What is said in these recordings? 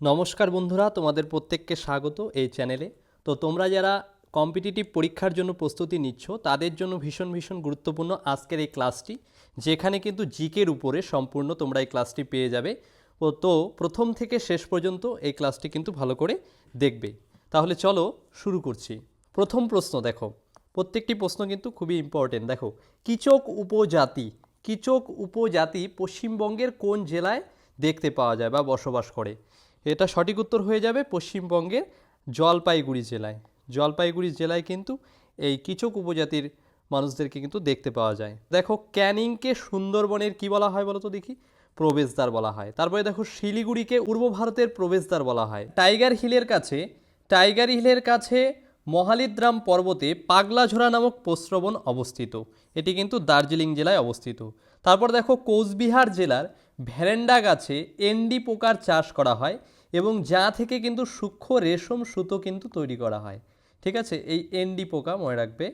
নমস্কার বন্ধুরা, তোমাদের প্রত্যেককে স্বাগত এই চ্যানেলে। তো তোমরা যারা কম্পিটিটিভ পরীক্ষার জন্য প্রস্তুতি নিচ্ছ, তাদের জন্য ভীষণ ভীষণ গুরুত্বপূর্ণ আজকের এই ক্লাসটি, যেখানে কিন্তু জিকের উপরে সম্পূর্ণ তোমরা এই ক্লাসটি পেয়ে যাবে। ও তো প্রথম থেকে শেষ পর্যন্ত এই ক্লাসটি কিন্তু ভালো করে দেখবে। তাহলে চলো শুরু করছি। প্রথম প্রশ্ন দেখো। প্রত্যেকটি প্রশ্ন কিন্তু খুবই ইম্পর্টেন্ট দেখো, কিচক উপজাতি কিচক উপজাতি পশ্চিমবঙ্গের কোন জেলায় দেখতে পাওয়া যায় বা বসবাস করে? এটা সঠিক উত্তর হয়ে যাবে পশ্চিমবঙ্গের জলপাইগুড়ি জেলায়। জলপাইগুড়ি জেলায় কিন্তু এই কিচক উপজাতির মানুষদেরকে কিন্তু দেখতে পাওয়া যায়। দেখো, ক্যানিংকে সুন্দরবনের কি বলা হয় বলো তো দেখি? প্রবেশদ্বার বলা হয়। তারপরে দেখো, শিলিগুড়িকে পূর্ব ভারতের প্রবেশদ্বার বলা হয়। টাইগার হিলের কাছে, টাইগার হিলের কাছে মহালিদ্রাম পর্বতে পাগলাঝোড়া নামক প্রস্রবণ অবস্থিত। এটি কিন্তু দার্জিলিং জেলায় অবস্থিত। তারপর দেখো, কোচবিহার জেলার ভ্যারেন্ডা গাছে এন্ডি পোকার চাষ করা হয় এবং যা থেকে কিন্তু সূক্ষ্ম রেশম সুতো কিন্তু তৈরি করা হয়। ঠিক আছে? এই এন্ডি পোকা মনে রাখবে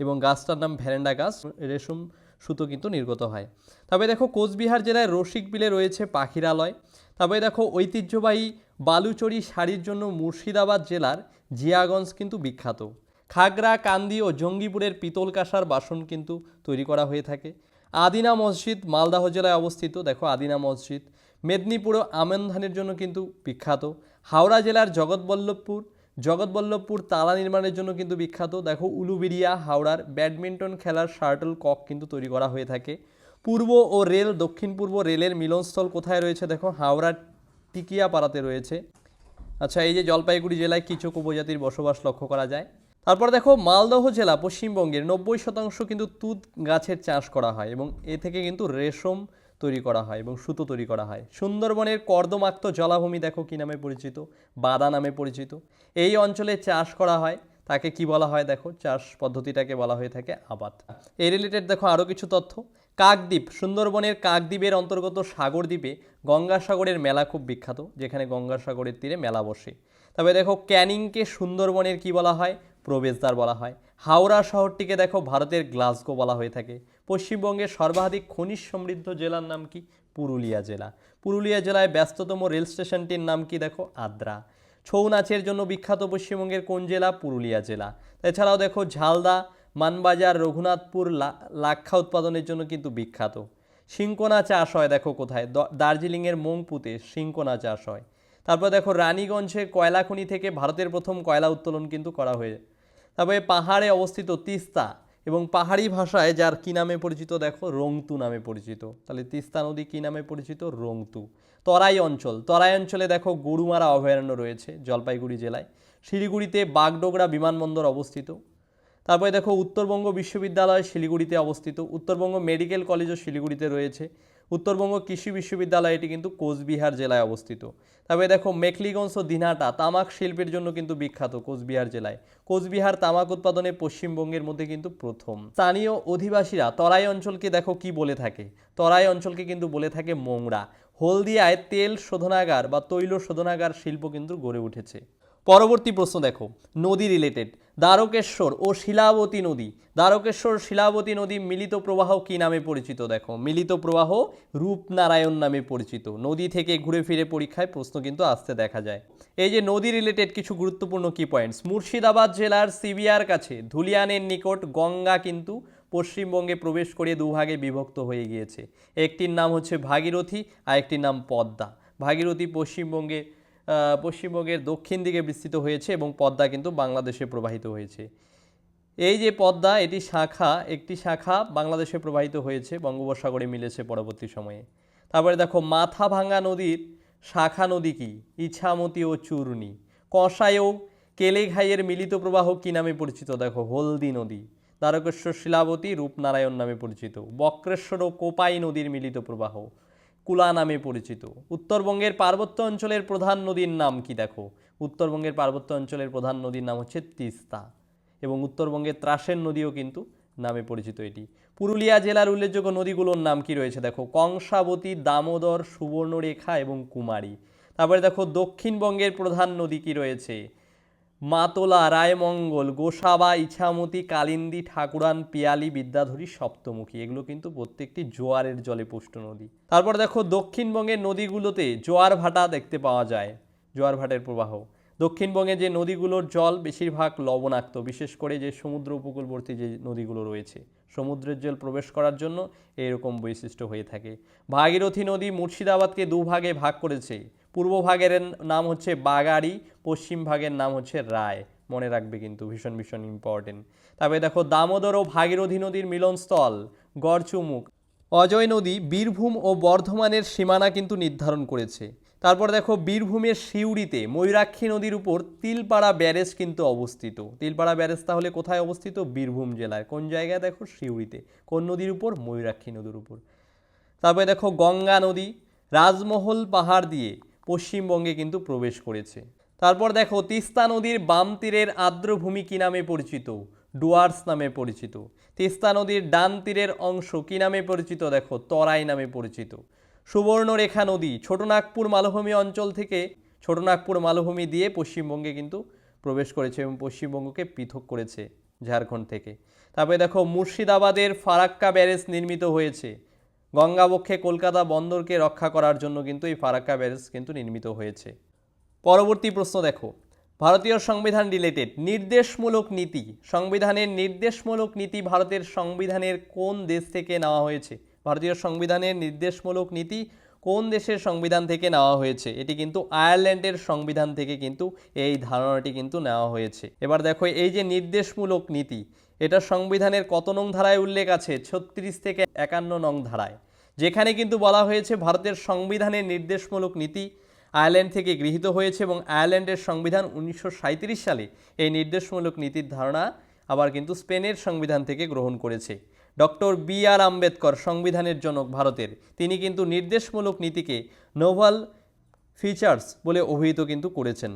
এবং গাছটার নাম ভ্যারেন্ডা গাছ, রেশম সুতো কিন্তু নির্গত হয়। তবে দেখো, কোচবিহার জেলায় রসিক বিলে রয়েছে পাখিরালয়। তবে দেখো, ঐতিহ্যবাহী বালুচরি শাড়ির জন্য মুর্শিদাবাদ জেলার জিয়াগঞ্জ কিন্তু বিখ্যাত। খাগড়া, কান্দি ও জঙ্গিপুরের পিতল কাঁসার বাসন কিন্তু তৈরি করা হয়ে থাকে। আদিনা মসজিদ মালদাহ জেলায় অবস্থিত। দেখো, আদিনা মসজিদ। মেদিনীপুরও আমেন ধানের জন্য কিন্তু বিখ্যাত। হাওড়া জেলার জগৎবল্লভপুর জগৎবল্লভপুর তালা নির্মাণের জন্য কিন্তু বিখ্যাত। দেখো উলুবেরিয়া হাওড়ার ব্যাডমিন্টন খেলার শার্টল কক কিন্তু তৈরি করা হয়ে থাকে। পূর্ব ও রেল, দক্ষিণ পূর্ব রেলের মিলনস্থল কোথায় রয়েছে? দেখো, হাওড়ার টিকিয়াপাড়াতে রয়েছে। আচ্ছা এই যে জলপাইগুড়ি জেলায় কিছু উপজাতির বসবাস লক্ষ্য করা যায়। তারপর দেখো মালদহ জেলা পশ্চিমবঙ্গের নব্বই শতাংশ কিন্তু তুত গাছের চাষ করা হয় এবং এ থেকে কিন্তু রেশম তৈরি করা হয় এবং সুতো তৈরি করা হয়। সুন্দরবনের কর্দমাক্ত জলাভূমি দেখো কী নামে পরিচিত? বাদা নামে পরিচিত। এই অঞ্চলে চাষ করা হয়, তাকে কি বলা হয় দেখো? চাষ পদ্ধতিটাকে বলা হয়ে থাকে আবাদ। এই রিলেটেড দেখো আরও কিছু তথ্য। কাকদ্বীপ, সুন্দরবনের কাকদ্বীপের অন্তর্গত সাগরদ্বীপে গঙ্গাসাগরের মেলা খুব বিখ্যাত, যেখানে গঙ্গাসাগরের তীরে মেলা বসে। তবে দেখো ক্যানিংকে সুন্দরবনের কি বলা হয়? প্রবেশদ্বার বলা হয়। হাওড়া শহরটিকে দেখো ভারতের গ্লাসগো বলা হয়ে থাকে। পশ্চিমবঙ্গের সর্বাধিক খনিজ সমৃদ্ধ জেলার নাম কি? পুরুলিয়া জেলা। পুরুলিয়া জেলায় ব্যস্ততম রেল স্টেশনটির নাম কি দেখো? আদ্রা। ছৌ নাচের জন্য বিখ্যাত পশ্চিমবঙ্গের কোন জেলা? পুরুলিয়া জেলা। এছাড়াও দেখো ঝালদা, মানবাজার, রঘুনাথপুর লাক্ষা উৎপাদনের জন্য কিন্তু বিখ্যাত। শিঙ্কোনা চাষ হয় দেখো কোথায়? দার্জিলিংয়ের মংপুতে শিঙ্কোনা চাষ হয়। তারপর দেখো রানীগঞ্জে কয়লা খনি থেকে ভারতের প্রথম কয়লা উত্তোলন কিন্তু করা হয়ে তারপরে পাহাড়ে অবস্থিত তিস্তা এবং পাহাড়ি ভাষায় যার কি নামে পরিচিত দেখো, রংতু নামে পরিচিত। তাহলে তিস্তা নদী কি নামে পরিচিত? রংতু। তরাই অঞ্চল। তরাই অঞ্চলে দেখো গরুমারা অভয়ারণ্য রয়েছে জলপাইগুড়ি জেলায়। শিলিগুড়িতে বাগডোগরা বিমানবন্দর অবস্থিত। তারপরে দেখো উত্তরবঙ্গ বিশ্ববিদ্যালয় শিলিগুড়িতে অবস্থিত। উত্তরবঙ্গ মেডিকেল কলেজও শিলিগুড়িতে রয়েছে। উত্তরবঙ্গ কৃষি বিশ্ববিদ্যালয় এটি কিন্তু কোচবিহার জেলায় অবস্থিত। তবে দেখো মেখলিগঞ্জ ও দিনহাটা তামাক শিল্পের জন্য কিন্তু বিখ্যাত কোচবিহার জেলায়। কোচবিহার তামাক উৎপাদনে পশ্চিমবঙ্গের মধ্যে কিন্তু প্রথম। স্থানীয় অধিবাসীরা তরাই অঞ্চলকে দেখো কি বলে থাকে? তরাই অঞ্চলকে কিন্তু বলে থাকে মোংরা। হলদিয়ায় তেল শোধনাগার বা তৈল শোধনাগার শিল্প কিন্তু গড়ে উঠেছে। পরবর্তী প্রশ্ন দেখো, নদী রিলেটেড দ্বারকেশ্বর ও শিলাবতী নদী। দ্বারকেশ্বর, শিলাবতী নদী মিলিত প্রবাহ কি নামে পরিচিত? দেখো, মিলিত প্রবাহ রূপনারায়ণ নামে পরিচিত। নদী থেকে ঘুরে ফিরে পরীক্ষায় প্রশ্ন কিন্তু আসতে দেখা যায়। এই যে নদী রিলেটেড কিছু গুরুত্বপূর্ণ কি পয়েন্টস মুর্শিদাবাদ জেলার সিবিআর কাছে ধুলিয়ানের নিকট গঙ্গা কিন্তু পশ্চিমবঙ্গে প্রবেশ করে দুভাগে বিভক্ত হয়ে গিয়েছে। একটির নাম হচ্ছে ভাগীরথী আর একটির নাম পদ্মা। ভাগীরথী পশ্চিমবঙ্গে পশ্চিমবঙ্গের দক্ষিণ দিকে বিস্তৃত হয়েছে এবং পদ্মা কিন্তু বাংলাদেশে প্রবাহিত হয়েছে। এই যে পদ্মা, এটি শাখা, একটি শাখা বাংলাদেশে প্রবাহিত হয়েছে, বঙ্গোপসাগরে মিলেছে পরবর্তী সময়ে। তারপরে দেখো মাথা ভাঙা নদীর শাখা নদী কি? ইছামতি ও চূর্ণী কষায় ও কেলেঘাইয়ের মিলিত প্রবাহ কি নামে পরিচিত? দেখো, হলদি নদী। দ্বারকেশ্বর শিলাবতী রূপনারায়ণ নামে পরিচিত। বক্রেশ্বর ও কোপাই নদীর মিলিত প্রবাহ। কুলা নামে পরিচিত। উত্তরবঙ্গের পার্বত্য অঞ্চলের প্রধান নদীর নাম কি দেখো? উত্তরবঙ্গের পার্বত্য অঞ্চলের প্রধান নদীর নাম হচ্ছে তিস্তা এবং উত্তরবঙ্গের ত্রাসের নদীও কিন্তু নামে পরিচিত এটি। পুরুলিয়া জেলার উল্লেখযোগ্য নদীগুলোর নাম কি রয়েছে দেখো? কংসাবতী, দামোদর, সুবর্ণরেখা এবং কুমারী। তারপরে দেখো দক্ষিণবঙ্গের প্রধান নদী কি রয়েছে? মাতলা, রায়মঙ্গল, গোসাবা, ইছামতি, কালিন্দী, ঠাকুরান, পিয়ালি, বিদ্যাধরী, সপ্তমুখী। এগুলো কিন্তু প্রত্যেকটি জোয়ারের জলে পুষ্ট নদী। তারপর দেখো, দক্ষিণবঙ্গের নদীগুলোতে জোয়ার ভাটা দেখতে পাওয়া যায়, জোয়ার ভাটের প্রবাহ। দক্ষিণবঙ্গে যে নদীগুলোর জল বেশিরভাগ লবণাক্ত, বিশেষ করে যে সমুদ্র উপকূলবর্তী যে নদীগুলো রয়েছে। সমুদ্রের জল প্রবেশ করার জন্য এরকম বৈশিষ্ট্য হয়ে থাকে। ভাগীরথী নদী মুর্শিদাবাদকে দুভাগে ভাগ করেছে। পূর্ব ভাগের নাম হচ্ছে বাগাড়ি, পশ্চিম ভাগের নাম হচ্ছে রায়। মনে রাখবে কিন্তু, ভীষণ ভীষণ ইম্পর্টেন্ট তারপরে দেখো, দামোদর ও ভাগীরথী নদীর মিলনস্থল, গড়চুমুক। অজয় নদী বীরভূম ও বর্ধমানের সীমানা কিন্তু নির্ধারণ করেছে। তারপর দেখো, বীরভূমের সিউড়িতে ময়ূরাক্ষী নদীর উপর তিলপাড়া ব্যারেজ কিন্তু অবস্থিত। তিলপাড়া ব্যারেজ তাহলে কোথায় অবস্থিত? বীরভূম জেলায়। কোন জায়গায় দেখো? সিউড়িতে। কোন নদীর উপর? ময়ূরাক্ষী নদীর উপর। তারপরে দেখো, গঙ্গা নদী, রাজমহল পাহাড় দিয়ে পশ্চিমবঙ্গে কিন্তু প্রবেশ করেছে। তারপর দেখো, তিস্তা নদীর বাম তীরের আর্দ্রভূমি কী নামে পরিচিত? ডুয়ার্স নামে পরিচিত। তিস্তা নদীর ডান তীরের অংশ কী নামে পরিচিত? দেখো, তরাই নামে পরিচিত। সুবর্ণরেখা নদী ছোটনাগপুর মালভূমি অঞ্চল থেকে ছোটনাগপুর মালভূমি দিয়ে পশ্চিমবঙ্গে কিন্তু প্রবেশ করেছে এবং পশ্চিমবঙ্গকে পৃথক করেছে ঝাড়খণ্ড থেকে। তারপরে দেখো, মুর্শিদাবাদের ফারাক্কা ব্যারেজ নির্মিত হয়েছে। গঙ্গাবক্ষে কলকাতা বন্দরকে রক্ষা করার জন্য কিন্তু এই ফারাক্কা ব্যারেজ কিন্তু নির্মিত হয়েছে। পরবর্তী প্রশ্ন দেখো। ভারতীয় সংবিধান রিলেটেড নির্দেশমূলক নীতি। সংবিধানের নির্দেশমূলক নীতি ভারতের সংবিধানের কোন দেশ থেকে নেওয়া হয়েছে? ভারতীয় সংবিধানের নির্দেশমূলক নীতি কোন দেশের সংবিধান থেকে নেওয়া হয়েছে? এটি কিন্তু আয়ারল্যান্ডের সংবিধান থেকে কিন্তু এই ধারণাটি কিন্তু নেওয়া হয়েছে। এবার দেখো এই যে নির্দেশমূলক নীতি এটা সংবিধানের কত নং ধারায় উল্লেখ আছে? ছত্রিশ থেকে একান্ন নং ধারায়। যেখানে কিন্তু বলা হয়েছে ভারতের সংবিধানের নির্দেশমূলক নীতি আয়ারল্যান্ড থেকে গৃহীত হয়েছে এবং আয়ারল্যান্ডের সংবিধান উনিশশো সাঁইত্রিশ সালে এই নির্দেশমূলক নীতির ধারণা আবার কিন্তু স্পেনের সংবিধান থেকে গ্রহণ করেছে। ডক্টর বি আর আম্বেদকর সংবিধানের জনক ভারতের। তিনি কিন্তু নির্দেশমূলক নীতিকে নোভাল ফিচার্স বলে অভিহিত কিন্তু করেছেন।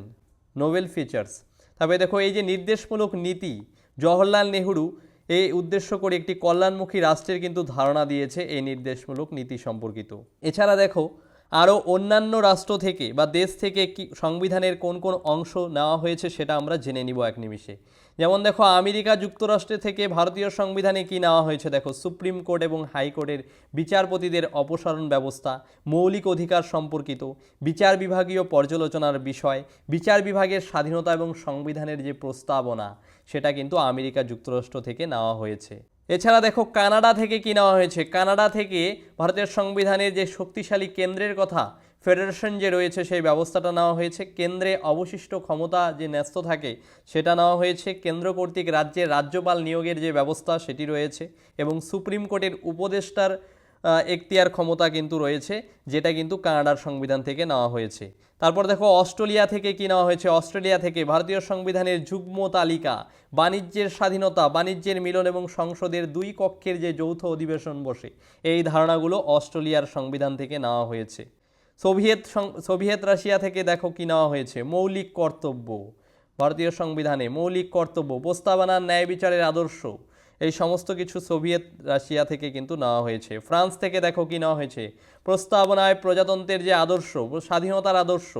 Nobel features. তবে দেখো, এই যে নির্দেশমূলক নীতি জওহরলাল নেহরু এই উদ্দেশ্য করে একটি কল্যাণমুখী রাষ্ট্রের কিন্তু ধারণা দিয়েছে এই নির্দেশমূলক নীতি সম্পর্কিত। এছাড়া দেখো আরও অন্যান্য রাষ্ট্র থেকে বা দেশ থেকে কি সংবিধানের কোন কোন অংশ নেওয়া হয়েছে সেটা আমরা জেনে নিব এক নিমিষে। যেমন দেখো, আমেরিকা যুক্তরাষ্ট্র থেকে ভারতীয় সংবিধানে কি নেওয়া হয়েছে? দেখো, সুপ্রিম কোর্ট এবং হাইকোর্টের বিচারপতিদের অপসারণ ব্যবস্থা, মৌলিক অধিকার সম্পর্কিত, বিচার বিভাগীয় পর্যালোচনার বিষয়, বিচার বিভাগের স্বাধীনতা এবং সংবিধানের যে প্রস্তাবনা, সেটা কিন্তু আমেরিকা যুক্তরাষ্ট্র থেকে নেওয়া হয়েছে। এছাড়া দেখো কানাডা থেকে কী নেওয়া হয়েছে? কানাডা থেকে ভারতের সংবিধানের যে শক্তিশালী কেন্দ্রের কথা, ফেডারেশন যে রয়েছে সেই ব্যবস্থাটা নেওয়া হয়েছে। কেন্দ্রে অবশিষ্ট ক্ষমতা যে ন্যস্ত থাকে, সেটা নেওয়া হয়েছে। কেন্দ্র কর্তৃক রাজ্যের রাজ্যপাল নিয়োগের যে ব্যবস্থা সেটি রয়েছে এবং সুপ্রিম কোর্টের উপদেষ্টার এখতিয়ার ক্ষমতা কিন্তু রয়েছে, যেটা কিন্তু কানাডার সংবিধান থেকে নেওয়া হয়েছে। তারপর দেখো, অস্ট্রেলিয়া থেকে কি নেওয়া হয়েছে? অস্ট্রেলিয়া থেকে ভারতীয় সংবিধানের যুগ্ম তালিকা, বাণিজ্যের স্বাধীনতা, বাণিজ্যের মিলন এবং সংসদের দুই কক্ষের যে যৌথ অধিবেশন বসে, এই ধারণাগুলো অস্ট্রেলিয়ার সংবিধান থেকে নেওয়া হয়েছে। সোভিয়েত সোভিয়েত রাশিয়া থেকে দেখো কি নেওয়া হয়েছে? মৌলিক কর্তব্য। ভারতীয় সংবিধানে মৌলিক কর্তব্য প্রস্তাবনার ন্যায় বিচারের আদর্শ। এই সমস্ত কিছু সোভিয়েত রাশিয়া থেকে কিন্তু নেওয়া হয়েছে। ফ্রান্স থেকে দেখো কি নেওয়া হয়েছে? প্রস্তাবনায় প্রজাতন্ত্রের যে আদর্শ, স্বাধীনতার আদর্শ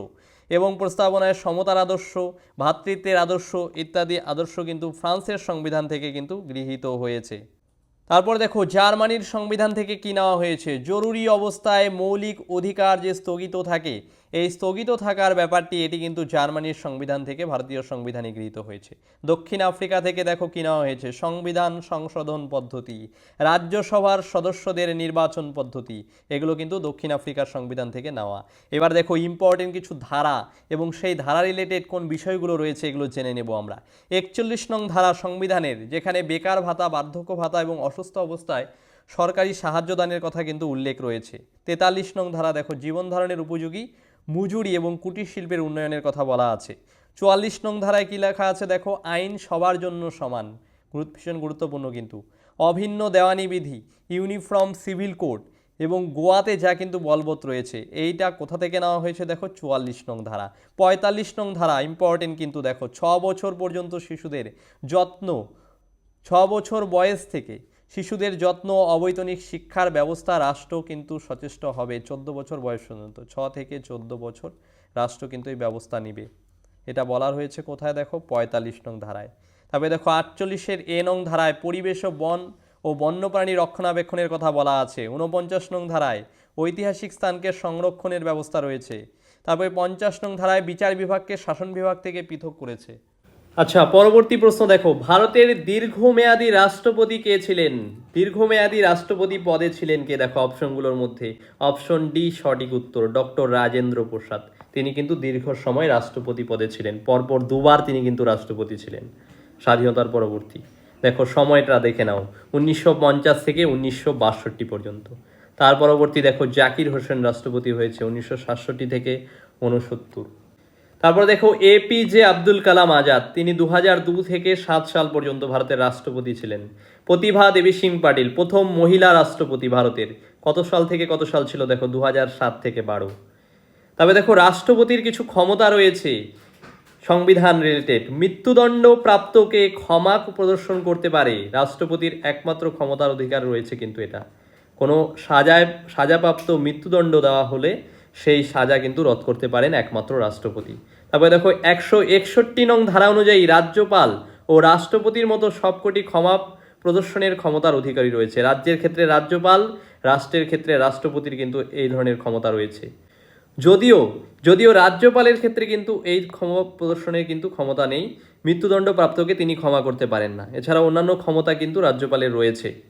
এবং প্রস্তাবনায় সমতার আদর্শ ভ্রাতৃত্বের আদর্শ ইত্যাদি আদর্শ কিন্তু ফ্রান্সের সংবিধান থেকে কিন্তু গৃহীত হয়েছে। তারপর দেখো, জার্মানির সংবিধান থেকে কি নেওয়া হয়েছে? জরুরি অবস্থায় মৌলিক অধিকার যে স্থগিত থাকে এই স্থগিত থাকার ব্যাপারটি, এটি কিন্তু জার্মানির সংবিধান থেকে ভারতীয় সংবিধানে গৃহীত হয়েছে। দক্ষিণ আফ্রিকা থেকে দেখো কি নেওয়া হয়েছে। সংবিধান সংশোধন পদ্ধতি, রাজ্যসভার সদস্যদের নির্বাচন পদ্ধতি, এগুলো কিন্তু দক্ষিণ আফ্রিকার সংবিধান থেকে নেওয়া। এবার দেখো ইম্পর্টেন্ট কিছু ধারা এবং সেই ধারা রিলেটেড কোন বিষয়গুলো রয়েছে, এগুলো জেনে নেব আমরা। একচল্লিশ নং ধারা সংবিধানের, যেখানে বেকার ভাতা, বার্ধক্য ভাতা এবং অসুস্থ অবস্থায় সরকারি সাহায্য দানের কথা কিন্তু উল্লেখ রয়েছে। তেতাল্লিশ নং ধারা দেখো, জীবন ধারণের উপযোগী মজুরি এবং কুটির শিল্পের উন্নয়নের কথা বলা আছে। চুয়াল্লিশ নং ধারায় কী লেখা আছে? দেখো, আইন সবার জন্য সমান। ভীষণ গুরুত্বপূর্ণ কিন্তু। অভিন্ন দেওয়ানি বিধি, ইউনিফর্ম সিভিল কোড এবং গোয়াতে যা কিন্তু বলবৎ রয়েছে, এইটা কোথা থেকে নেওয়া হয়েছে? দেখো, চুয়াল্লিশ নং ধারা। পঁয়তাল্লিশ নং ধারা ইম্পর্টেন্ট কিন্তু দেখো, ছ বছর পর্যন্ত শিশুদের যত্ন, ছ বছর বয়স থেকে শিশুদের যত্ন অবৈতনিক শিক্ষার ব্যবস্থা রাষ্ট্র কিন্তু সচেষ্ট হবে। চোদ্দ বছর বয়স পর্যন্ত, ছ থেকে চোদ্দ বছর রাষ্ট্র কিন্তু এই ব্যবস্থা নিবে। এটা বলার হয়েছে কোথায় দেখো? পঁয়তাল্লিশ নং ধারায়। তারপরে দেখো, আটচল্লিশের এ নং ধারায় পরিবেশ ও বন ও বন্যপ্রাণী রক্ষণাবেক্ষণের কথা বলা আছে। ঊনপঞ্চাশ নং ধারায় ঐতিহাসিক স্থানকে সংরক্ষণের ব্যবস্থা রয়েছে। তারপরে পঞ্চাশ নং ধারায় বিচার বিভাগকে শাসন বিভাগ থেকে পৃথক করেছে। আচ্ছা পরবর্তী প্রশ্ন দেখো। ভারতের দীর্ঘমেয়াদী রাষ্ট্রপতি কে ছিলেন? দীর্ঘমেয়াদী রাষ্ট্রপতি পদে ছিলেন কে? দেখো অপশনগুলোর মধ্যে। অপশন ডি, সঠিক উত্তর, ডক্টর রাজেন্দ্র প্রসাদ। তিনি কিন্তু দীর্ঘ সময় রাষ্ট্রপতি পদে ছিলেন। পরপর দুবার তিনি কিন্তু রাষ্ট্রপতি ছিলেন। স্বাধীনতার পরবর্তী। দেখো, সময়টা দেখে নাও। উনিশশো পঞ্চাশ থেকে উনিশশো বাষট্টি পর্যন্ত। তার পরবর্তী দেখো, জাকির হোসেন রাষ্ট্রপতি হয়েছে উনিশশো সাতষট্টি থেকে উনসত্তর তারপর দেখো এপিজে আব্দুল কালাম আজাদ। তিনি দু দু থেকে সাত সাল পর্যন্ত ভারতের রাষ্ট্রপতি ছিলেন। প্রতিভা দেবী সিং পাটিল, প্রথম মহিলা রাষ্ট্রপতি ভারতের। কত সাল থেকে কত সাল ছিল দেখো দু সাত থেকে বারো। তবে দেখো, রাষ্ট্রপতির কিছু ক্ষমতা রয়েছে সংবিধান রিলেটেড মৃত্যুদণ্ড প্রাপ্তকে ক্ষমা প্রদর্শন করতে পারে, রাষ্ট্রপতির একমাত্র ক্ষমতার অধিকার রয়েছে কিন্তু এটা। কোনো সাজায়, সাজাপ্রাপ্ত মৃত্যুদণ্ড দেওয়া হলে সেই সাজা কিন্তু রদ করতে পারেন একমাত্র রাষ্ট্রপতি। তারপরে দেখো, একশো একষট্টি নং ধারা অনুযায়ী রাজ্যপাল ও রাষ্ট্রপতির মতো সবকটি ক্ষমা প্রদর্শনের ক্ষমতার অধিকারী রয়েছে। রাজ্যের ক্ষেত্রে রাজ্যপাল, রাষ্ট্রের ক্ষেত্রে রাষ্ট্রপতির কিন্তু এই ধরনের ক্ষমতা রয়েছে। যদিও যদিও রাজ্যপালের ক্ষেত্রে কিন্তু এই ক্ষমা প্রদর্শনের কিন্তু ক্ষমতা নেই মৃত্যুদণ্ড প্রাপ্তকে তিনি ক্ষমা করতে পারেন না। এছাড়া অন্যান্য ক্ষমতা কিন্তু রাজ্যপালের রয়েছে।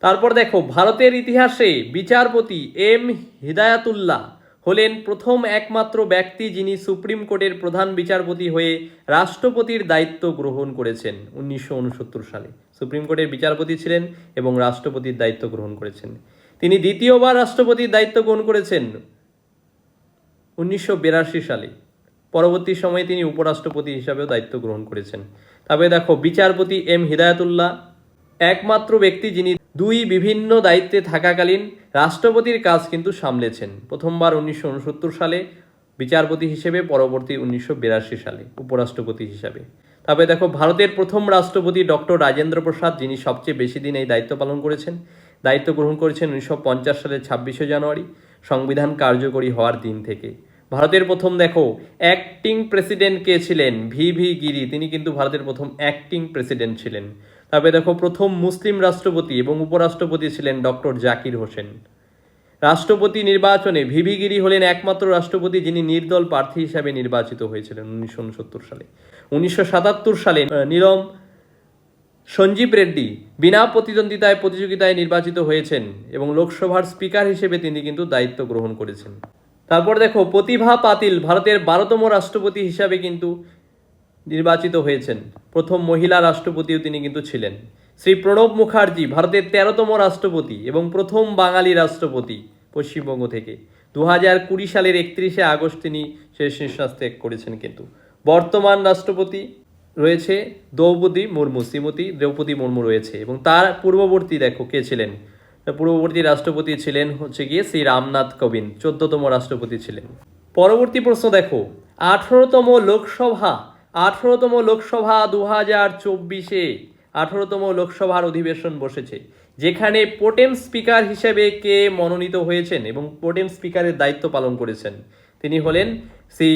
তারপর দেখো, ভারতের ইতিহাসে বিচারপতি এম. হিদায়াতুল্লাহ হলেন প্রথম একমাত্র ব্যক্তি যিনি সুপ্রিম কোর্টের প্রধান বিচারপতি হয়ে রাষ্ট্রপতির দায়িত্ব গ্রহণ করেছেন উনিশশো উনসত্তর সালে। সুপ্রিম কোর্টের বিচারপতি ছিলেন এবং রাষ্ট্রপতির দায়িত্ব গ্রহণ করেছেন। তিনি দ্বিতীয়বার রাষ্ট্রপতির দায়িত্ব গ্রহণ করেছেন উনিশশো বিরাশি সালে। পরবর্তী সময়ে তিনি উপরাষ্ট্রপতি হিসাবেও দায়িত্ব গ্রহণ করেছেন। তবে দেখো, বিচারপতি এম. হিদায়াতুল্লাহ একমাত্র ব্যক্তি যিনি দুই বিভিন্ন দায়িত্বে থাকাকালীন রাষ্ট্রপতির কাজ কিন্তু সামলেছেন। প্রথমবার উনিশশো উনসত্তর সালে বিচারপতি হিসেবে, পরবর্তী উনিশশো বিরাশি সালে উপরাষ্ট্রপতি হিসাবে। তবে দেখো, ভারতের প্রথম রাষ্ট্রপতি ডক্টর রাজেন্দ্র প্রসাদ, যিনি সবচেয়ে বেশি দিন এই দায়িত্ব পালন করেছেন, দায়িত্ব গ্রহণ করেছেন উনিশশো পঞ্চাশ সালের ছাব্বিশে জানুয়ারি, সংবিধান কার্যকরী হওয়ার দিন থেকে। ভারতের প্রথম, দেখো অ্যাক্টিং প্রেসিডেন্ট কে ছিলেন ভি ভি গিরি। তিনি কিন্তু ভারতের প্রথম অ্যাক্টিং প্রেসিডেন্ট ছিলেন। তবে দেখো, প্রথম মুসলিম রাষ্ট্রপতি এবং উপরাষ্ট্রপতি ছিলেন ডক্টর জাকির হোসেন। রাষ্ট্রপতি নির্বাচনে ভিভিগিরি হলেন একমাত্র রাষ্ট্রপতি যিনি নির্দল প্রার্থী হিসাবে নির্বাচিত হয়েছিলেন উনিশশো উনসত্তর সালে। উনিশশো সাতাত্তর সালে নীলম সঞ্জীব রেড্ডি বিনা প্রতিদ্বন্দ্বিতায় প্রতিযোগিতায় নির্বাচিত হয়েছেন এবং লোকসভার স্পিকার হিসেবে তিনি কিন্তু দায়িত্ব গ্রহণ করেছেন। তারপর দেখো, প্রতিভা পাতিল ভারতের বারোতম রাষ্ট্রপতি হিসাবে কিন্তু নির্বাচিত হয়েছেন। প্রথম মহিলা রাষ্ট্রপতিও তিনি কিন্তু ছিলেন। শ্রী প্রণব মুখার্জি ভারতের তেরোতম রাষ্ট্রপতি এবং প্রথম বাঙালি রাষ্ট্রপতি পশ্চিমবঙ্গ থেকে। দু হাজার কুড়ি সালের একত্রিশে আগস্ট তিনি শেষ নিঃশ্বাস ত্যাগ করেছেন কিন্তু। বর্তমান রাষ্ট্রপতি রয়েছে দ্রৌপদী মুর্মু, শ্রীমতী দ্রৌপদী মুর্মু রয়েছে এবং তার পূর্ববর্তী দেখো কে ছিলেন? পূর্ববর্তী রাষ্ট্রপতি ছিলেন হচ্ছে গিয়ে শ্রী রামনাথ কোবিন্দ, চোদ্দতম রাষ্ট্রপতি ছিলেন। পরবর্তী প্রশ্ন দেখো, আঠারোতম লোকসভা আঠারোতম লোকসভা দু হাজার চব্বিশে আঠারোতম লোকসভার অধিবেশন বসেছে, যেখানে পোটেম স্পিকার হিসেবে কে মনোনীত হয়েছেন এবং পোটেম স্পিকারের দায়িত্ব পালন করেছেন। তিনি হলেন শ্রী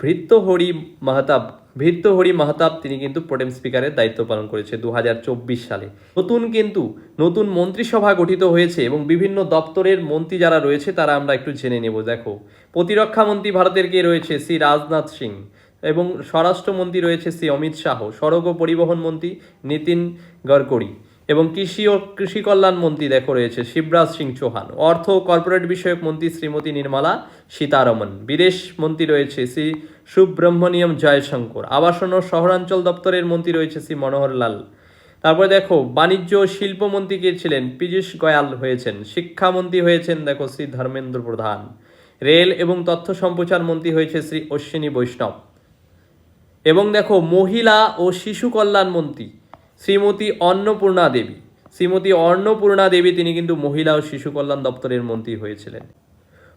ভৃত্যহরি মাহতাব। ভৃত্যহরি মাহতাব তিনি কিন্তু প্রোটেম স্পিকারের দায়িত্ব পালন করেছে দু হাজার চব্বিশ সালে। নতুন কিন্তু নতুন মন্ত্রিসভা গঠিত হয়েছে এবং বিভিন্ন দপ্তরের মন্ত্রী যারা রয়েছে তারা আমরা একটু জেনে নেব। দেখো, প্রতিরক্ষা মন্ত্রী ভারতের কে রয়েছে শ্রী রাজনাথ সিং। এবং স্বরাষ্ট্রমন্ত্রী রয়েছে শ্রী অমিত শাহ, সড়ক ও পরিবহন মন্ত্রী নীতিন গডকরি এবং কৃষি ও কৃষি কল্যাণ মন্ত্রী দেখো রয়েছে শিবরাজ সিং চৌহান, অর্থ ও কর্পোরেট বিষয়ক মন্ত্রী শ্রীমতী নির্মলা সীতারমন বিদেশ মন্ত্রী রয়েছে শ্রী সুব্রহ্মণ্যম জয়শঙ্কর, আবাসন ও শহরাঞ্চল দপ্তরের মন্ত্রী রয়েছে শ্রী মনোহর লাল তারপরে দেখো, বাণিজ্য ও শিল্পমন্ত্রী কে ছিলেন? পীযূষ গোয়াল হয়েছেন শিক্ষামন্ত্রী হয়েছেন দেখো শ্রী ধর্মেন্দ্র প্রধান। রেল এবং তথ্য সম্প্রচার মন্ত্রী হয়েছে শ্রী অশ্বিনী বৈষ্ণব। এবং দেখো মহিলা ও শিশু কল্যাণ মন্ত্রী শ্রীমতী অন্নপূর্ণা দেবী। শ্রীমতী অন্নপূর্ণা দেবী তিনি কিন্তু মহিলা ও শিশু কল্যাণ দপ্তরের মন্ত্রী হয়েছিলেন।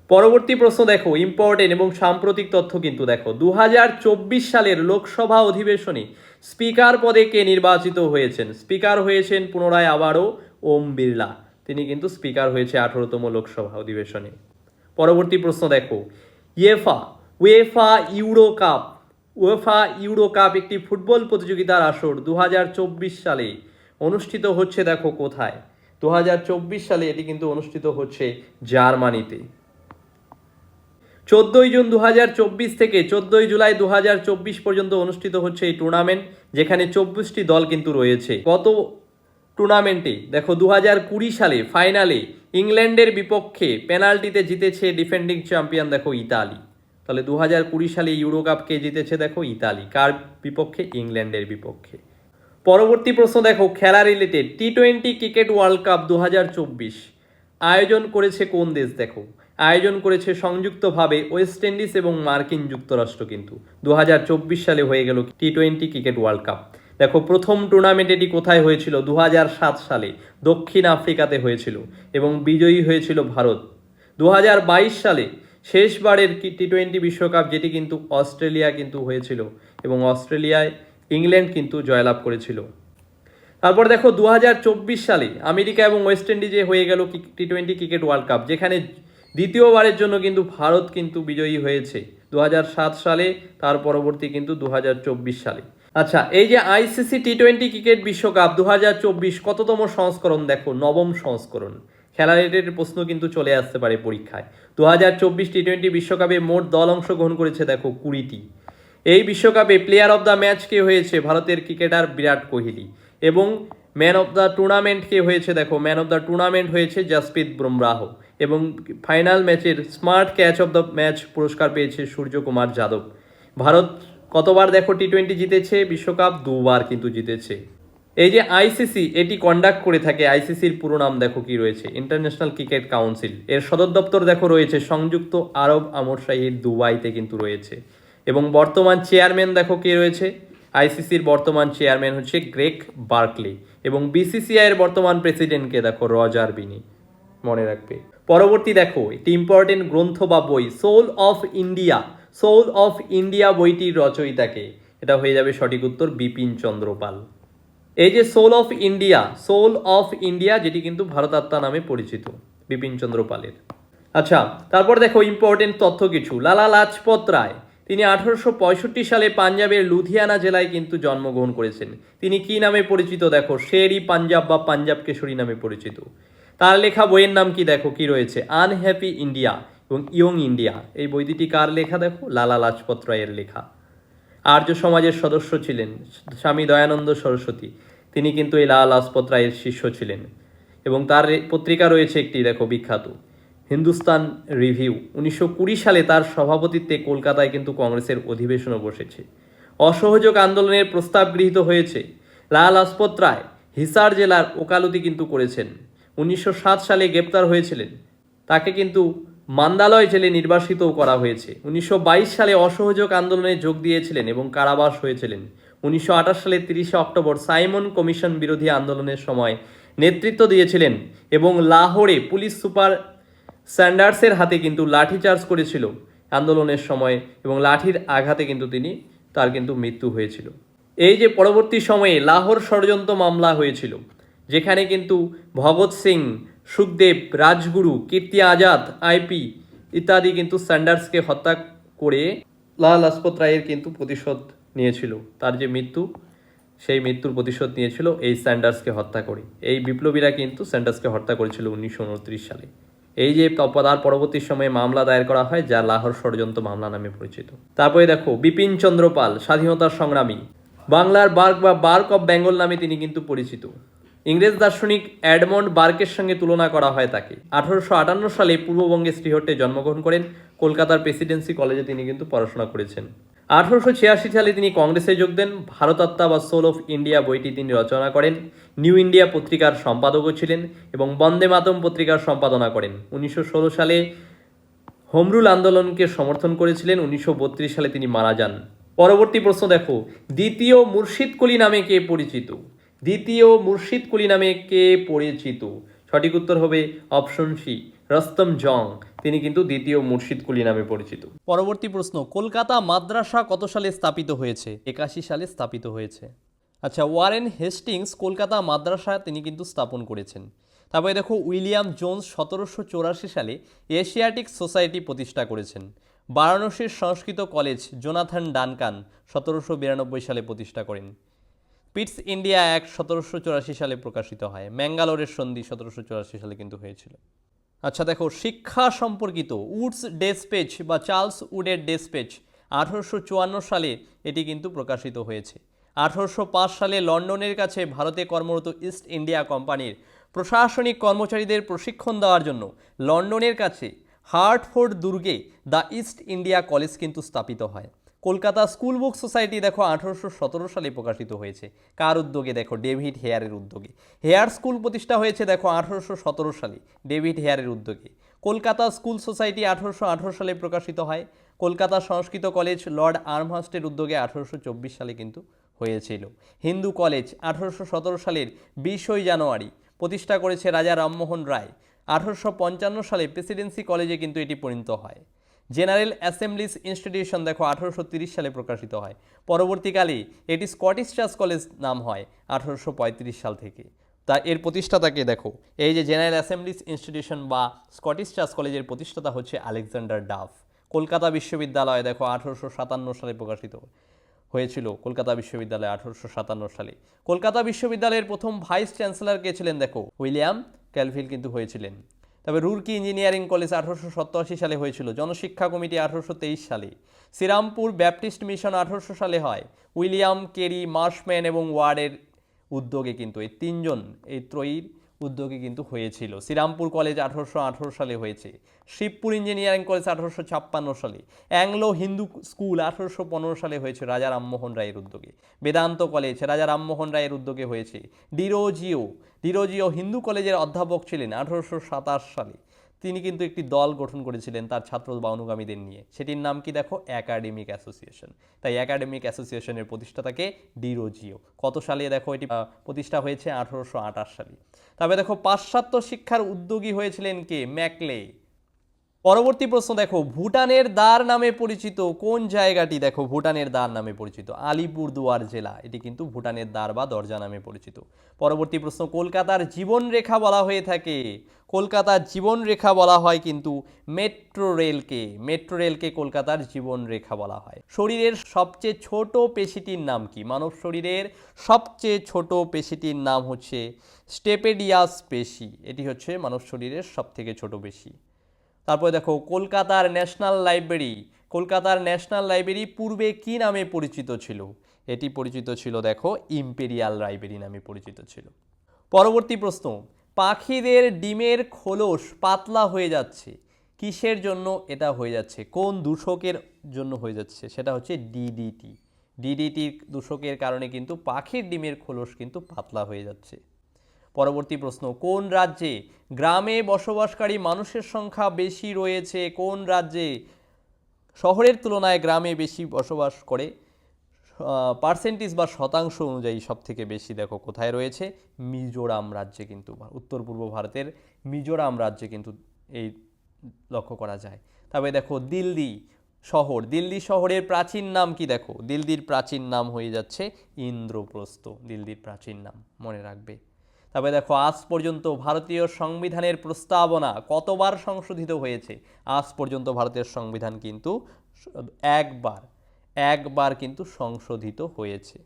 পরবর্তী প্রশ্ন দেখো ইম্পর্টেন্ট এবং সাম্প্রতিক তথ্য কিন্তু দেখো। দু হাজার চব্বিশ সালের লোকসভা অধিবেশনে স্পিকার পদে কে নির্বাচিত হয়েছেন? স্পিকার হয়েছেন পুনরায় আবারও ওম বিড়লা। তিনি কিন্তু স্পিকার হয়েছে আঠারোতম লোকসভা অধিবেশনে। পরবর্তী প্রশ্ন দেখো UEFA UEFA euro cup UEFA euro cup একটি ফুটবল প্রতিযোগিতার আসর দু হাজার চব্বিশ সালে অনুষ্ঠিত হচ্ছে, দেখো কোথায়। দু হাজার চব্বিশ সালে এটি কিন্তু অনুষ্ঠিত হচ্ছে জার্মানিতে। চোদ্দোই জুন দু হাজার চব্বিশ থেকে চোদ্দই জুলাই দু হাজার চব্বিশ পর্যন্ত অনুষ্ঠিত হচ্ছে এই টুর্নামেন্ট যেখানে চব্বিশটি দল কিন্তু রয়েছে। গত টুর্নামেন্টে দেখো দু সালে ফাইনালে ইংল্যান্ডের বিপক্ষে পেনাল্টিতে জিতেছে ডিফেন্ডিং চ্যাম্পিয়ন দেখো ইতালি। তাহলে দু হাজার কুড়ি সালে ইউরো কাপকে জিতেছে দেখো ইতালি, কার বিপক্ষে? ইংল্যান্ডের বিপক্ষে। পরবর্তী প্রশ্ন দেখো, খেলা related T twenty cricket world cup দু হাজার চব্বিশ আয়োজন করেছে কোন দেশ দেখো? আয়োজন করেছে সংযুক্তভাবে ওয়েস্ট ইন্ডিজ এবং মার্কিন যুক্তরাষ্ট্র কিন্তু। দু হাজার চব্বিশ সালে হয়ে গেল T twenty cricket world cup দেখো, প্রথম টুর্নামেন্ট এটি কোথায় হয়েছিল? দু হাজার সাত সালে দক্ষিণ আফ্রিকাতে হয়েছিল এবং বিজয়ী হয়েছিল ভারত। দু হাজার বাইশ সালে শেষবারের টি টোয়েন্টি বিশ্বকাপ যেটি কিন্তু অস্ট্রেলিয়া কিন্তু হয়েছিল এবং অস্ট্রেলিয়ায় ইংল্যান্ড কিন্তু জয়লাভ করেছিল। তারপর দেখো দু হাজার চব্বিশ সালে আমেরিকা এবং ওয়েস্ট ইন্ডিজে হয়ে গেল T twenty cricket world cup, যেখানে দ্বিতীয়বারের জন্য কিন্তু ভারত কিন্তু বিজয়ী হয়েছে দু হাজার সাত সালে, তার পরবর্তী কিন্তু দু হাজার চব্বিশ সালে। আচ্ছা এই যে আইসিসি টি টোয়েন্টি ক্রিকেট বিশ্বকাপ দু হাজার চব্বিশ কততম সংস্করণ দেখো? নবম সংস্করণ। খেলা রিলেটেড প্রশ্ন কিন্তু চলে আসতে পারে পরীক্ষায়। দু হাজার চব্বিশ টি টোয়েন্টি বিশ্বকাপে মোট দল অংশগ্রহণ করেছে দেখো কুড়িটি। এই বিশ্বকাপে প্লেয়ার অফ দ্য ম্যাচ কে হয়েছে ভারতের ক্রিকেটার বিরাট কোহলি এবং ম্যান অফ দ্য টুর্নামেন্ট কে হয়েছে দেখো ম্যান অফ দ্য টুর্নামেন্ট হয়েছে জসপ্রীত বুমরাহ এবং ফাইনাল ম্যাচের smart catch of the match পুরস্কার পেয়েছে সূর্যকুমার যাদব। ভারত কতবার দেখো টি টোয়েন্টি জিতেছে? বিশ্বকাপ দুবার কিন্তু জিতেছে। এই যে আইসিসি এটি কন্ডাক্ট করে থাকে। আইসিসির পুরো নাম দেখো কি রয়েছে। ইন্টারন্যাশনাল ক্রিকেট কাউন্সিল এর সদর দপ্তর দেখো রয়েছে, সংযুক্ত আরব আমরশাহীর দুবাইতে কিন্তু রয়েছে। এবং বর্তমান চেয়ারম্যান দেখো কে রয়েছে? আইসিসির বর্তমান চেয়ারম্যান হচ্ছে গ্রেক বার্কলি এবং বিসিসিআই এর বর্তমান প্রেসিডেন্টকে দেখো রজার বিনি মনে রাখবে। পরবর্তী দেখো, একটি ইম্পর্টেন্ট গ্রন্থ বা বই soul of India soul of India বইটির রচয়িতাকে। এটা হয়ে যাবে সঠিক উত্তর বিপিন চন্দ্রপাল। এই যে soul of India soul of India যেটি কিন্তু ভারতাত্মা নামে পরিচিত, বিপিন চন্দ্র পালের। আচ্ছা তারপর দেখো ইম্পর্টেন্ট তথ্য কিছু। লালা লাজপত রায়, তিনি আঠারোশো পঁয়ষট্টি সালে পাঞ্জাবের লুধিয়ানা জেলায় কিন্তু জন্মগ্রহণ করেছেন। তিনি কি নামে পরিচিত? দেখো, শেরি পাঞ্জাব বা পাঞ্জাব কেশরী নামে পরিচিত। তার লেখা বইয়ের নাম কি? দেখো, কি রয়েছে? আনহ্যাপি ইন্ডিয়া এবং ইয়ং ইন্ডিয়া এই বই কার লেখা? দেখো, লালা লাজপত রায়ের লেখা। আর্য সমাজের সদস্য ছিলেন স্বামী দয়ানন্দ সরস্বতী। তিনি কিন্তু এই লাল লাজপত রায়ের শিষ্য ছিলেন। এবং তার পত্রিকা রয়েছে একটি, দেখো, বিখ্যাত। হিন্দুস্তান রিভিউ। উনিশশো কুড়ি সালে তার সভাপতিত্বে কলকাতায় কিন্তু কংগ্রেসের অধিবেশনও বসেছে। অসহযোগ আন্দোলনের প্রস্তাব গৃহীত হয়েছে। লাল লাজপত রায় হিসার জেলার ওকালতি কিন্তু করেছেন। উনিশশো সাত সালে গ্রেপ্তার হয়েছিলেন। তাকে কিন্তু মান্দালয় জেলে নির্বাসিতও করা হয়েছে। উনিশশো বাইশ সালে অসহযোগ আন্দোলনে যোগ দিয়েছিলেন এবং কারাবাস হয়েছিলেন। উনিশশো আঠাশ সালে তিরিশে অক্টোবর সাইমন কমিশন বিরোধী আন্দোলনের সময় নেতৃত্ব দিয়েছিলেন এবং লাহোরে পুলিশ সুপার স্যান্ডার্সের হাতে কিন্তু লাঠিচার্জ করেছিল আন্দোলনের সময় এবং লাঠির আঘাতে কিন্তু তিনি, তার কিন্তু মৃত্যু হয়েছিল। এই যে পরবর্তী সময়ে লাহোর ষড়যন্ত্র মামলা হয়েছিল, যেখানে কিন্তু ভগৎ সিং সুখদেব, রাজগুরু, কীর্তি আজাদ আইপি ইত্যাদি কিন্তু স্যান্ডার্সকে হত্যা করে লাল লাজপত রায়ের কিন্তু প্রতিশোধ নিয়েছিল। তার যে মৃত্যু, সেই মৃত্যুর প্রতিশোধ নিয়েছিল এই স্যান্ডার্সকে হত্যা করে। এই বিপ্লবীরা কিন্তু স্যান্ডার্সকে হত্যা করেছিল উনিশশো উনত্রিশ সালে। এই যে তপ- তার পরবর্তী সময়ে মামলা দায়ের করা হয়, যা লাহোর ষড়যন্ত্র মামলা নামে পরিচিত। তারপরে দেখো, বিপিন চন্দ্রপাল স্বাধীনতার সংগ্রামী। বাংলার বার্ক বা বার্ক অফ বেঙ্গল নামে তিনি কিন্তু পরিচিত। ইংরেজ দার্শনিক অ্যাডমন্ড বার্কের সঙ্গে তুলনা করা হয় তাকে। আঠারোশো আটান্ন সালে পূর্ববঙ্গে শ্রীহট্টে জন্মগ্রহণ করেন। কলকাতার প্রেসিডেন্সি কলেজে তিনি কিন্তু পড়াশোনা করেছেন। আঠারোশো ছিয়াশি সালে তিনি কংগ্রেসে যোগ দেন। ভারতাত্মা বা সোল অফ ইন্ডিয়া বইটি তিনি রচনা করেন। নিউ ইন্ডিয়া পত্রিকার সম্পাদকও ছিলেন এবং বন্দে মাতম পত্রিকার সম্পাদনা করেন। উনিশশো ষোলো সালে হোমরুল আন্দোলনকে সমর্থন করেছিলেন। উনিশশো বত্রিশ সালে তিনি মারা যান। পরবর্তী প্রশ্ন দেখো, দ্বিতীয় মুর্শিদ কুলি নামে কে পরিচিত? দ্বিতীয় মুর্শিদ কুলি নামে কে পরিচিত? সঠিক উত্তর হবে অপশন সি, রস্তম জং। তিনি কিন্তু দ্বিতীয় মুর্শিদ কুলি নামে পরিচিত। পরবর্তী প্রশ্ন, কলকাতা মাদ্রাসা কত সালে স্থাপিত হয়েছে? একাশি সালে স্থাপিত হয়েছে। আচ্ছা ওয়ারেন হেস্টিংস কলকাতা মাদ্রাসা তিনি কিন্তু স্থাপন করেছেন। তারপরে দেখো, উইলিয়াম জোন্স সতেরোশো চৌরাশি সালে এশিয়াটিক সোসাইটি প্রতিষ্ঠা করেছেন। বারাণসীর সংস্কৃত কলেজ জোনাথন ডানকান সতেরোশো বিরানব্বই সালে প্রতিষ্ঠা করেন। পিটস ইন্ডিয়া অ্যাক্ট সতেরোশো চৌরাশি সালে প্রকাশিত হয়। ম্যাঙ্গালোরের সন্ধি সতেরোশো চৌরাশি সালে কিন্তু হয়েছিল। আচ্ছা দেখো, শিক্ষা সম্পর্কিত উডস ডেসপেচ বা চার্লস উডের ডেসপেচ আঠারোশো চুয়ান্ন সালে এটি কিন্তু প্রকাশিত হয়েছে। আঠারোশো পাঁচ সালে লন্ডনের কাছে ভারতে কর্মরত ইস্ট ইন্ডিয়া কোম্পানির প্রশাসনিক কর্মচারীদের প্রশিক্ষণ দেওয়ার জন্য লন্ডনের কাছে হার্টফোর্ড দুর্গে দ্য ইস্ট ইন্ডিয়া কলেজ কিন্তু স্থাপিত হয়। কলকাতা স্কুল বুক সোসাইটি দেখো আঠারোশো সতেরো সালে প্রকাশিত হয়েছে। কার উদ্যোগে? দেখো, ডেভিড হেয়ারের উদ্যোগে। হেয়ার স্কুল প্রতিষ্ঠা হয়েছে, দেখো, আঠারোশো সতেরো সালে, ডেভিড হেয়ারের উদ্যোগে। কলকাতা স্কুল সোসাইটি আঠারোশো আঠারো সালে প্রকাশিত হয়। কলকাতা সংস্কৃত কলেজ লর্ড আর্মহাস্টের উদ্যোগে আঠারোশো চব্বিশ সালে কিন্তু হয়েছিল। হিন্দু কলেজ আঠারোশো সতেরো সালের বিশই জানুয়ারি প্রতিষ্ঠা করেছে রাজা রামমোহন রায়। আঠারোশো পঞ্চান্ন সালে প্রেসিডেন্সি কলেজে কিন্তু এটি পরিণত হয়। জেনারেল অ্যাসেম্বলিজ ইনস্টিটিউশন দেখো আঠারোশো সালে প্রকাশিত হয়। পরবর্তীকালে এটি স্কটিশ চার্চ কলেজ নাম হয় আঠারোশো পঁয়ত্রিশ সাল থেকে। তা এর প্রতিষ্ঠাতাকে দেখো, এই যে জেনারেল অ্যাসেম্বলিজ ইনস্টিটিউশন বা স্কটিশ চার্চ কলেজের প্রতিষ্ঠাতা হচ্ছে আলেকজান্ডার ডাফ। কলকাতা বিশ্ববিদ্যালয় দেখো আঠারোশো সাতান্ন সালে প্রকাশিত হয়েছিল, কলকাতা বিশ্ববিদ্যালয় আঠারোশো সাতান্ন সালে। কলকাতা বিশ্ববিদ্যালয়ের প্রথম ভাইস চ্যান্সেলর কে ছিলেন দেখো, উইলিয়াম ক্যালভিল কিন্তু হয়েছিলেন। তবে রুরকি ইঞ্জিনিয়ারিং কলেজ আঠারোশো সালে হয়েছিল। জনশিক্ষা কমিটি আঠারোশো তেইশ সালে। শ্রীরামপুর ব্যাপটিস্ট মিশন আঠারোশো সালে হয়। উইলিয়াম কেরি, মার্শম্যান এবং ওয়ার্ডের উদ্যোগে কিন্তু এই তিনজন, এই ত্রয়ীর উদ্যোগে কিন্তু হয়েছিল। শ্রীরামপুর কলেজ আঠারোশো আঠারো সালে হয়েছে। শিবপুর ইঞ্জিনিয়ারিং কলেজ আঠারোশো ছাপ্পান্ন সালে। অ্যাংলো হিন্দু স্কুল আঠারোশো পনেরো সালে হয়েছে রাজা রামমোহন রায়ের উদ্যোগে। বেদান্ত কলেজ রাজা রামমোহন রায়ের উদ্যোগে হয়েছে। ডিরোজিও ডিরোজিও হিন্দু কলেজের অধ্যাপক ছিলেন আঠারোশো সাতাশ সালে। তিনি কিন্তু একটি দল গঠন করেছিলেন তার ছাত্র বা অনুগামীদের নিয়ে। সেটির নাম কি দেখো? একাডেমিক অ্যাসোসিয়েশন তাই একাডেমিক অ্যাসোসিয়েশনের প্রতিষ্ঠাতাকে ডিরোজিও। কত সালে দেখো এটি প্রতিষ্ঠা হয়েছে? আঠারোশো আঠাশ সালে। তবে দেখো পাশ্চাত্য শিক্ষার উদ্যোগী হয়েছিলেন কে? ম্যাকলে। পরবর্তী প্রশ্ন দেখো, ভুটানের দ্বার নামে পরিচিত কোন জায়গাটি? দেখো, ভুটানের দ্বার নামে পরিচিত, আলিপুরদুয়ার জেলা। এটি কিন্তু ভুটানের দ্বার বা দরজা নামে পরিচিত। পরবর্তী প্রশ্ন, কলকাতার জীবনরেখা বলা হয়ে থাকে। কলকাতার জীবনরেখা বলা হয় কিন্তু মেট্রো রেলকে। মেট্রো রেলকে কলকাতার জীবনরেখা বলা হয়। শরীরের সবচেয়ে ছোট পেশিটির নাম কি? মানব শরীরের সবচেয়ে ছোট পেশিটির নাম হচ্ছে স্টেপেডিয়াস পেশি। এটি হচ্ছে মানব শরীরের সবথেকে ছোট পেশি। তারপরে দেখো, কলকাতার ন্যাশনাল লাইব্রেরি। কলকাতার ন্যাশনাল লাইব্রেরি পূর্বে কি নামে পরিচিত ছিল? এটি পরিচিত ছিল, দেখো, ইম্পেরিয়াল লাইব্রেরি নামে পরিচিত ছিল। পরবর্তী প্রশ্ন, পাখিদের ডিমের খোলস পাতলা হয়ে যাচ্ছে, কিসের জন্য এটা হয়ে যাচ্ছে? কোন দূষকের জন্য হয়ে যাচ্ছে? সেটা হচ্ছে ডিডিটি ডিডিটির দূষকের কারণে কিন্তু পাখির ডিমের খোলস কিন্তু পাতলা হয়ে যাচ্ছে। পরবর্তী প্রশ্ন, কোন রাজ্যে গ্রামে বসবাসকারী মানুষের সংখ্যা বেশি রয়েছে? কোন রাজ্যে শহরের তুলনায় গ্রামে বেশি বসবাস করে? পার্সেন্টেজ বা শতাংশ অনুযায়ী সব থেকে বেশি দেখো কোথায় রয়েছে? মিজোরাম রাজ্যে কিন্তু, উত্তর পূর্ব ভারতের মিজোরাম রাজ্যে কিন্তু এই লক্ষ্য করা যায়। তবে দেখো দিল্লি শহর, দিল্লি শহরের প্রাচীন নাম কি দেখো? দিল্লির প্রাচীন নাম হয়ে যাচ্ছে ইন্দ্রপ্রস্থ, দিল্লির প্রাচীন নাম মনে রাখবে। তবে দেখো, আজ পর্যন্ত ভারতীয় সংবিধানের প্রস্তাবনা কতবার সংশোধিত হয়েছে? আজ পর্যন্ত ভারতের সংবিধান কিন্তু একবার একবার কিন্তু সংশোধিত হয়েছে।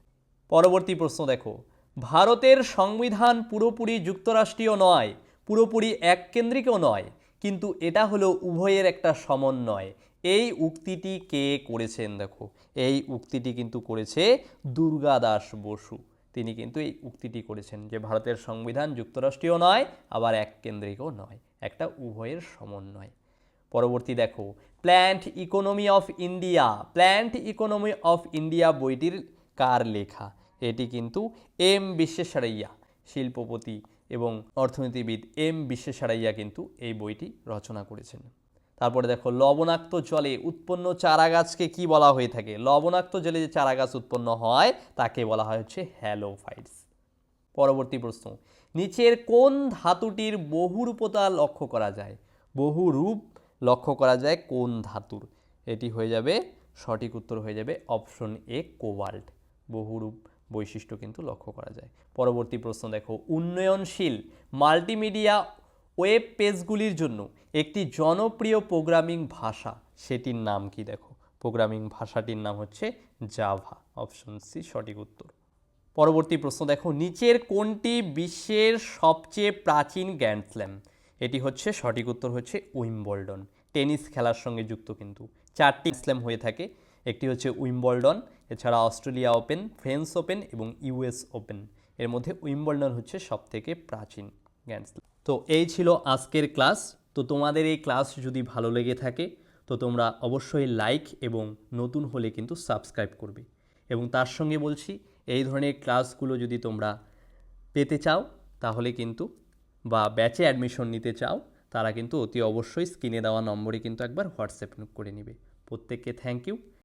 পরবর্তী প্রশ্ন দেখো, ভারতের সংবিধান পুরোপুরি যুক্তরাষ্ট্রীয় নয়, পুরোপুরি এককেন্দ্রিকও নয়, কিন্তু এটা হলো উভয়ের একটা সমন্বয়। এই উক্তিটি কে করেছেন দেখো, এই উক্তিটি কিন্তু করেছে দুর্গাদাস বসু। তিনি কিন্তু এই উক্তিটি করেছেন যে ভারতের সংবিধান যুক্তরাষ্ট্রীয় নয়, আবার এক কেন্দ্রিকও নয়। একটা উভয়ের সমন্বয়। পরবর্তী দেখো, plant economy of India. Plant economy of India বইটির কার লেখা? এটি কিন্তু এম বিশ্বেশ্বরাইয়া শিল্পপতি এবং অর্থনীতিবিদ এম বিশ্বেশ্বরাইয়া কিন্তু এই বইটি রচনা করেছেন। তারপরে দেখো, লবণাক্ত জলে উৎপন্ন চারা গাছকে কি বলা হয়ে থাকে? লবণাক্ত জলে যে চারা গাছ উৎপন্ন হয়, তাকে বলা হয় হচ্ছে হ্যালোফাইটস। পরবর্তী প্রশ্ন, নিচের কোন ধাতুটির বহুরূপতা লক্ষ্য করা যায়? বহুরূপ লক্ষ্য করা যায় কোন ধাতুর? এটি হয়ে যাবে, সঠিক উত্তর হয়ে যাবে অপশন এ, কোবাল্ট। বহুরূপ বৈশিষ্ট্য কিন্তু লক্ষ্য করা যায়। পরবর্তী প্রশ্ন দেখো, উন্নয়নশীল মাল্টিমিডিয়া ওয়েব পেজগুলির জন্য একটি জনপ্রিয় প্রোগ্রামিং ভাষা, সেটির নাম কি দেখো? প্রোগ্রামিং ভাষাটির নাম হচ্ছে জাভা অপশন সি সঠিক উত্তর। পরবর্তী প্রশ্ন দেখো, নিচের কোনটি বিশ্বের সবচেয়ে প্রাচীন গ্র্যান্ড স্ল্যাম? এটি হচ্ছে, সঠিক উত্তর হচ্ছে উইম্বলডন। টেনিস খেলার সঙ্গে যুক্ত কিন্তু। চারটি স্ল্যাম হয়ে থাকে, একটি হচ্ছে উইম্বলডন, এছাড়া অস্ট্রেলিয়া ওপেন, ফ্রেন্স ওপেন এবং ইউএস ওপেন। এর মধ্যে উইম্বলডন হচ্ছে সবথেকে প্রাচীন গ্র্যান্ড স্ল্যাম। তো এই ছিল আজকের ক্লাস। তো তোমাদের এই ক্লাস যদি ভালো লেগে থাকে, তো তোমরা অবশ্যই লাইক এবং নতুন হলে কিন্তু সাবস্ক্রাইব করবে। এবং তার সঙ্গে বলছি, এই ধরনের ক্লাসগুলো যদি তোমরা পেতে চাও, তাহলে কিন্তু বা ব্যাচে অ্যাডমিশন নিতে চাও, তারা কিন্তু অতি অবশ্যই স্ক্রিনে দেওয়া নম্বরে কিন্তু একবার হোয়াটসঅ্যাপ করে নেবে। প্রত্যেককে থ্যাংক ইউ